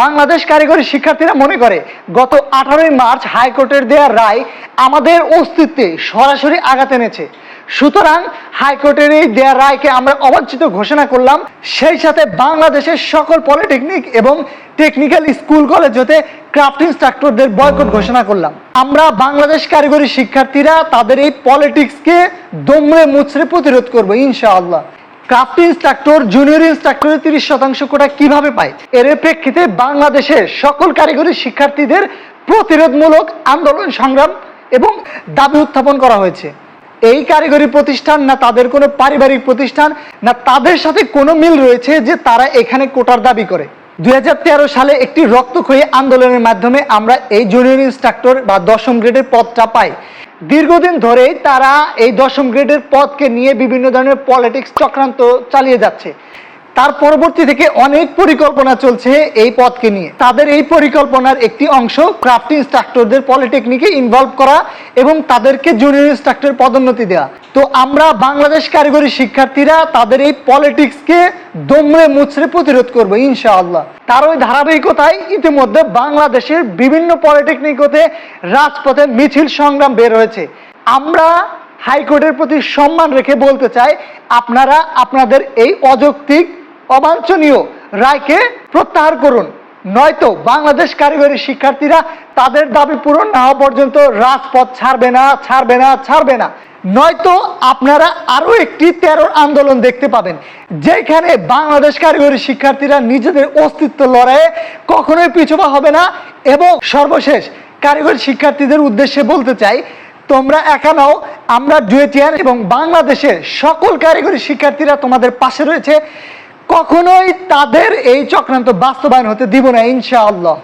বাংলাদেশ কারিগরি শিক্ষার্থীরা মনে করে, গত আঠারোই মার্চ হাইকোর্টের দেওয়া রায় আমাদের অস্তিত্বে সরাসরি আঘাত এনেছে। সুতরাং হাইকোর্টের এই দেয়া রায়কে আমরা অবাঞ্ছিত ঘোষণা করলাম। সেই সাথে বাংলাদেশের সকল পলিটেকনিক এবং টেকনিক্যাল স্কুল কলেজ হতে ক্রাফট ইনস্ট্রাক্টরদের বয়কট ঘোষণা করলাম। আমরা বাংলাদেশ কারিগরি শিক্ষার্থীরা তাদের এই পলিটিক্সকে দমড়ে মুচড়ে প্রতিরোধ করব, ইনশাআল্লাহ। ক্রাফট ইনস্ট্রাক্টর, জুনিয়র ইনস্ট্রাক্টরের তিরিশ শতাংশ কোটা কীভাবে পায়? এর প্রেক্ষিতে বাংলাদেশের সকল কারিগরি শিক্ষার্থীদের প্রতিরোধমূলক আন্দোলন সংগ্রাম এবং দাবি উত্থাপন করা হয়েছে। এই কারিগরি প্রতিষ্ঠান না তাদের কোনো পারিবারিক প্রতিষ্ঠান, না তাদের সাথে কোনো মিল রয়েছে যে তারা এখানে কোটার দাবি করে। দুই হাজার তেরো সালে একটি রক্তক্ষয়ী আন্দোলনের মাধ্যমে আমরা এই জুনিয়র ইনস্ট্রাক্টর বা দশম গ্রেডের পদটা পাই। দীর্ঘদিন ধরেই তারা এই দশম গ্রেডের পদকে নিয়ে বিভিন্ন ধরনের পলিটিক্স চক্রান্ত চালিয়ে যাচ্ছে। তার পরবর্তী থেকে অনেক পরিকল্পনা চলছে এই পদকে নিয়ে। তাদের এই পরিকল্পনার একটি অংশ ক্রাফট ইনস্ট্রাক্টরদের পলিটেকনিকে ইনভলভ করা এবং তাদেরকে জুনিয়র ইনস্ট্রাক্টর পদোন্নতি দেওয়া তো আমরা বাংলাদেশ কারিগরি শিক্ষার্থীরা তাদের এই পলিটিক্সকে দমড়ে মুচড়ে প্রতিরোধ করব, ইনশাআল্লাহ। তার ওই ধারাবাহিকতায় ইতিমধ্যে বাংলাদেশের বিভিন্ন পলিটেকনিক হতে রাজপথে মিছিল সংগ্রাম বের হয়েছে। আমরা হাইকোর্টের প্রতি সম্মান রেখে বলতে চাই, আপনারা, আপনাদের এই অযৌক্তিক অবাঞ্ছনীয় রায়কে প্রত্যাহার করুন। নয়তো বাংলাদেশ কারিগরি শিক্ষার্থীরা তাদের দাবি পূরণ না হওয়া পর্যন্ত রাজপথ ছাড়বে না ছাড়বে না ছাড়বে না। নয়তো আপনারা আরও একটি তেরোর আন্দোলন দেখতে পাবেন, যেখানে বাংলাদেশ কারিগরি শিক্ষার্থীরা নিজেদের অস্তিত্ব লড়াইয়ে কখনোই পিছুপা হবে না এবং সর্বশেষ কারিগরি শিক্ষার্থীদের উদ্দেশ্যে বলতে চাই, তোমরা একা নাও, আমরা ডুয়েটিয়ান এবং বাংলাদেশের সকল কারিগরি শিক্ষার্থীরা তোমাদের পাশে রয়েছে। কখনোই তাদের এই চক্রান্ত বাস্তবায়ন হতে দিব না ইনশাআল্লাহ।